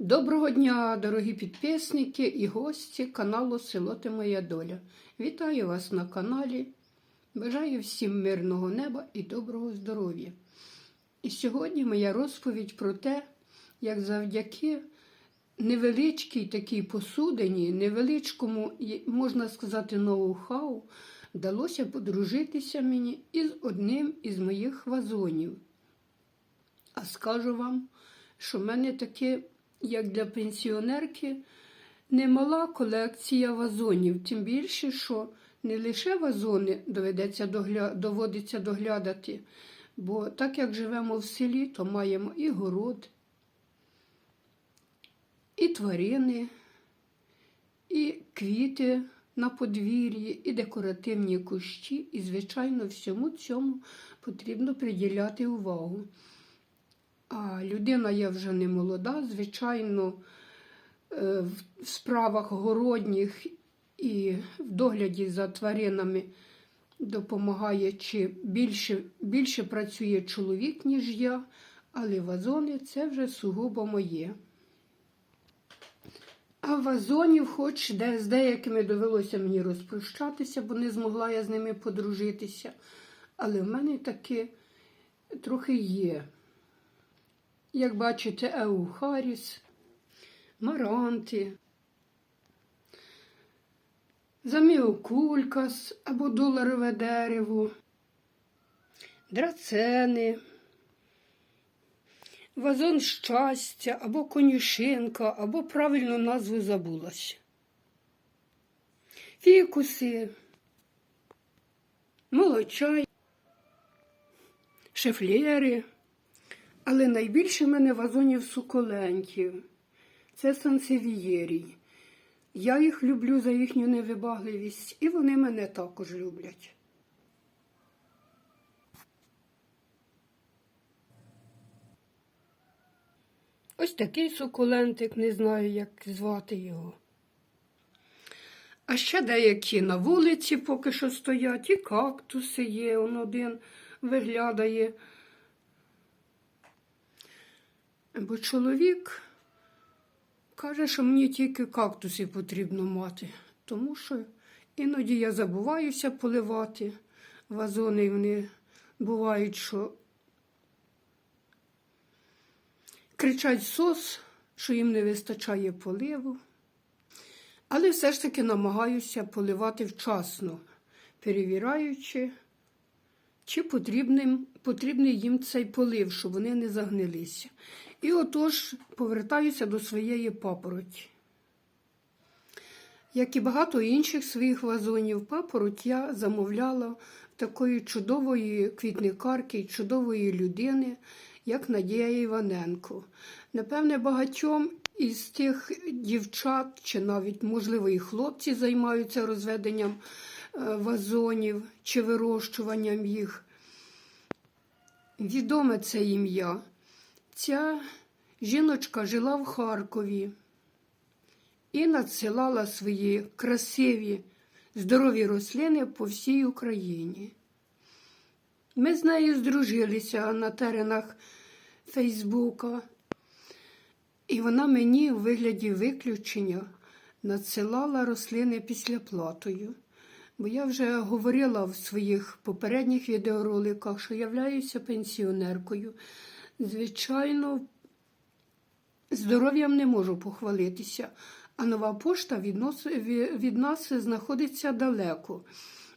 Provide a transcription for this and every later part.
Доброго дня, дорогі підписники і гості каналу Село Ти Моя Доля. Вітаю вас на каналі. Бажаю всім мирного неба і доброго здоров'я. І сьогодні моя розповідь про те, як завдяки невеличкій такій посудині, невеличкому, можна сказати, ноу-хау, вдалося подружитися мені із одним із моїх вазонів. А скажу вам, що в мене таке, як для пенсіонерки, немала колекція вазонів. Тим більше, що не лише вазони доведеться догля... доводиться доглядати, бо так як живемо в селі, то маємо і город, і тварини, і квіти на подвір'ї, і декоративні кущі, і, звичайно, всьому цьому потрібно приділяти увагу. А людина я вже не молода, звичайно, е, в справах городніх і в догляді за тваринами допомагає чи більше, більше працює чоловік, ніж я, але вазони це вже сугубо моє. А вазонів, хоч де, з деякими довелося мені розпрощатися, бо не змогла я з ними подружитися. Але в мене таки трохи є. Як бачите, Еухаріс, Маранти, Заміокулькас або доларове дерево, драцени, вазон щастя або конюшинка, або правильну назву забулася. Фікуси, молочай, шефлєри. Але найбільше в мене вазонів суколентів. Це сансевієрій. Я їх люблю за їхню невибагливість, і вони мене також люблять. Ось такий сукулентик, не знаю, як звати його. А ще деякі на вулиці поки що стоять, і кактуси є, он один виглядає. Бо чоловік каже, що мені тільки кактуси потрібно мати, тому що іноді я забуваюся поливати вазони, вони бувають, що кричать сос, що їм не вистачає поливу. Але все ж таки намагаюся поливати вчасно, перевіраючи, чи потрібний їм цей полив, щоб вони не загнилися. І отож повертаюся до своєї папороті. Як і багато інших своїх вазонів, папороть я замовляла такої чудової квітникарки, чудової людини, як Надія Іваненко. Напевне, багатьом із тих дівчат, чи навіть, можливо, і хлопці займаються розведенням е, вазонів чи вирощуванням їх. Відоме це ім'я. Ця жіночка жила в Харкові і надсилала свої красиві, здорові рослини по всій Україні. Ми з нею здружилися на теренах Фейсбука, і вона мені у вигляді виключення надсилала рослини після платою. Бо я вже говорила в своїх попередніх відеороликах, що являюся пенсіонеркою. Звичайно, здоров'ям не можу похвалитися, а нова пошта від нас, від нас знаходиться далеко.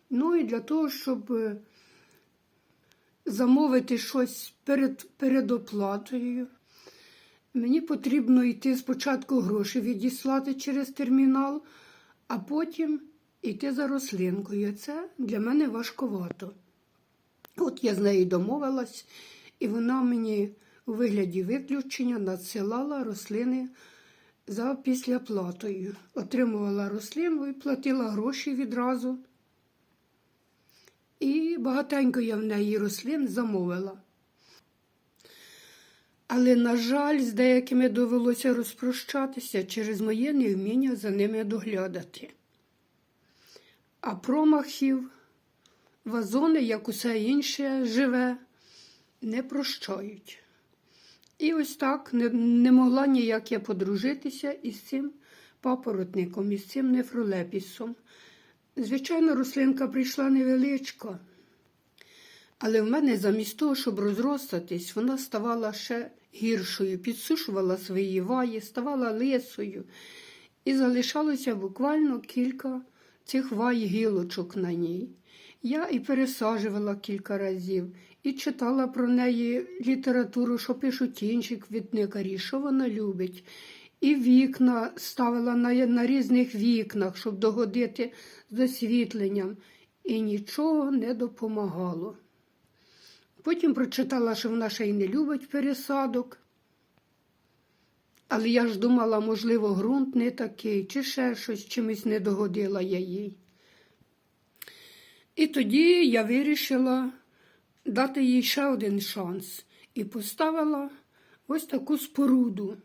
Ну і для того, щоб замовити щось перед передоплатою, мені потрібно йти спочатку гроші відіслати через термінал, а потім йти за рослинкою. Це для мене важковато. От я з нею домовилась, і вона мені у вигляді виключення надсилала рослини за післяплатою. Отримувала рослину і платила гроші відразу. І багатенько я в неї рослин замовила. Але, на жаль, з деякими довелося розпрощатися через моє невміння за ними доглядати. А промахів, вазони, як усе інше живе, не прощають. І ось так не, не могла ніяк я подружитися із цим папоротником, із цим нефролепісом. Звичайно, рослинка прийшла невеличка, але в мене замість того, щоб розростатись, вона ставала ще гіршою, підсушувала свої ваї, ставала лисою. І залишалося буквально кілька цих вай гілочок на ній. Я і пересаджувала кілька разів, і читала про неї літературу, що пишуть інші квітникарі, що вона любить. І вікна ставила на, на різних вікнах, щоб догодити з освітленням, і нічого не допомагало. Потім прочитала, що вона ще й не любить пересадок. Але я ж думала, можливо, ґрунт не такий, чи ще щось чимось не догодила я їй. І тоді я вирішила дати їй ще один шанс і поставила ось таку споруду.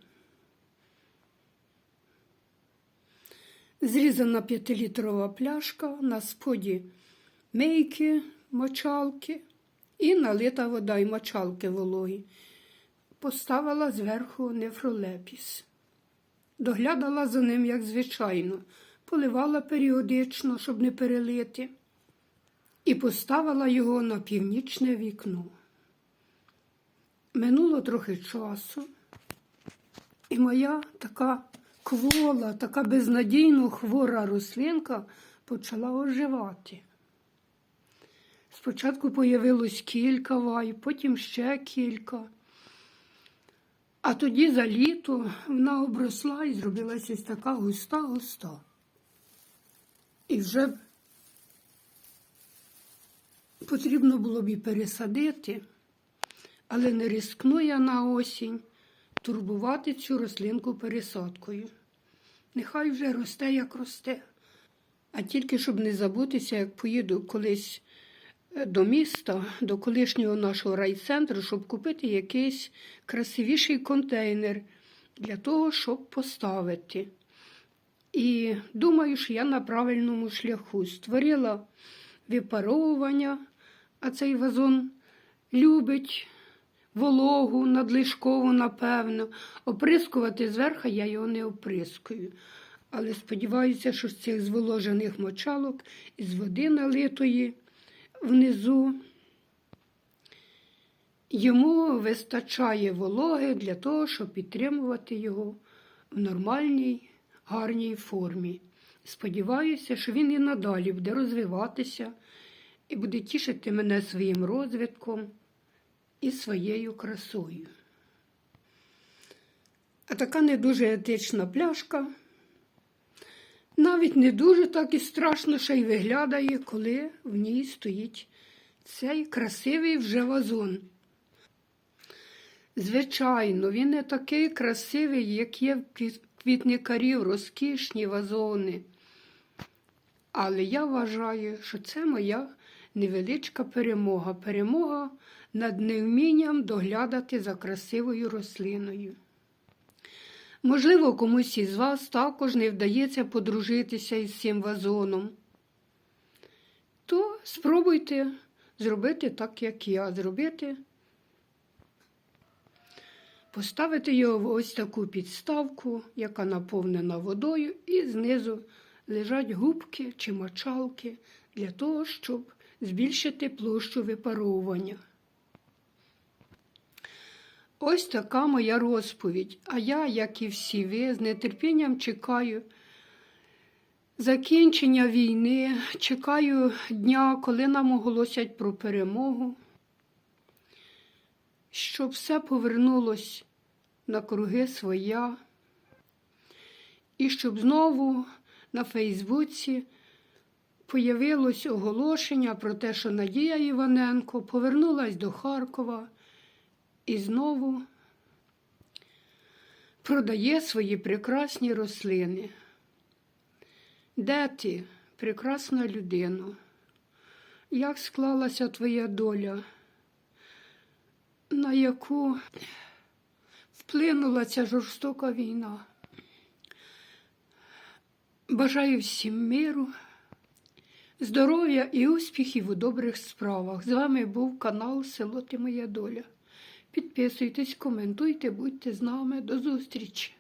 Зрізана п'ятилітрова пляшка, на споді мийки, мочалки і налита вода і мочалки вологі. Поставила зверху нефролепіс. Доглядала за ним, як звичайно, поливала періодично, щоб не перелити, і поставила його на північне вікно. Минуло трохи часу, і моя така квола, така безнадійно хвора рослинка почала оживати. Спочатку появилось кілька вай, потім ще кілька. А тоді за літо вона обросла і зробилася така густа-густа. І вже потрібно було б і пересадити, але не рискну я на осінь турбувати цю рослинку пересадкою. Нехай вже росте, як росте. А тільки щоб не забутися, як поїду колись е, до міста, до колишнього нашого райцентру, щоб купити якийсь красивіший контейнер для того, щоб поставити. І думаю, що я на правильному шляху створила випаровування, а цей вазон любить вологу, надлишкову, напевно. Оприскувати зверху я його не оприскую. Але сподіваюся, що з цих зволожених мочалок із води налитої внизу йому вистачає вологи для того, щоб підтримувати його в нормальній, гарній формі. Сподіваюся, що він і надалі буде розвиватися і буде тішити мене своїм розвитком і своєю красою. А така не дуже етична пляшка. Навіть не дуже так і страшно ще й виглядає, коли в ній стоїть цей красивий вже вазон. Звичайно, він не такий красивий, як є в квітникарів, розкішні вазони. Але я вважаю, що це моя невеличка перемога. Перемога над невмінням доглядати за красивою рослиною. Можливо, комусь із вас також не вдається подружитися із цим вазоном. То спробуйте зробити так, як я, зробити, поставити його в ось таку підставку, яка наповнена водою, і знизу лежать губки чи мочалки для того, щоб збільшити площу випаровування. Ось така моя розповідь. А я, як і всі ви, з нетерпінням чекаю закінчення війни, чекаю дня, коли нам оголосять про перемогу, щоб все повернулось на круги своя, і щоб знову на Фейсбуці появилось оголошення про те, що Надія Іваненко повернулась до Харкова і знову продає свої прекрасні рослини. Де ти, прекрасна людина? Як склалася твоя доля, на яку вплинула ця жорстока війна? Бажаю всім миру, здоров'я і успіхів у добрих справах. З вами був канал Село Ти Моя Доля. Підписуйтесь, коментуйте, будьте з нами. До зустрічі!